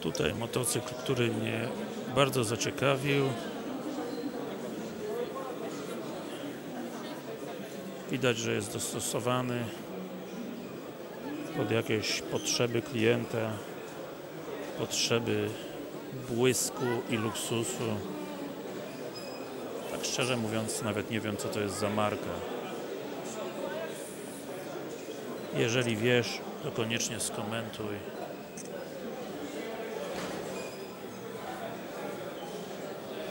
Tutaj motocykl, który mnie bardzo zaciekawił. Widać, że jest dostosowany pod jakieś potrzeby klienta, potrzeby błysku i luksusu. Tak szczerze mówiąc, nawet nie wiem, co to jest za marka. Jeżeli wiesz, to koniecznie skomentuj.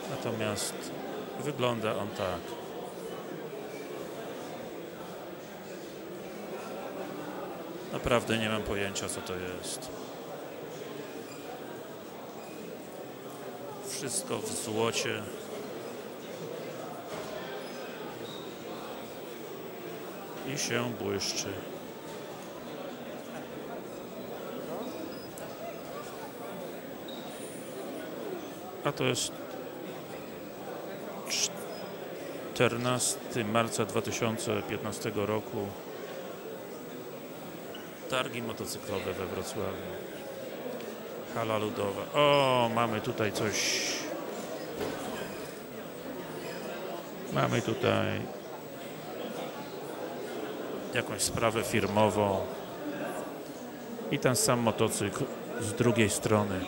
Natomiast wygląda on tak. Naprawdę nie mam pojęcia, co to jest. Wszystko w złocie. I się błyszczy. A to jest 14 marca 2015 roku. Targi motocyklowe we Wrocławiu. Hala ludowa. O, mamy tutaj coś. Mamy tutaj jakąś sprawę firmową i ten sam motocykl z drugiej strony.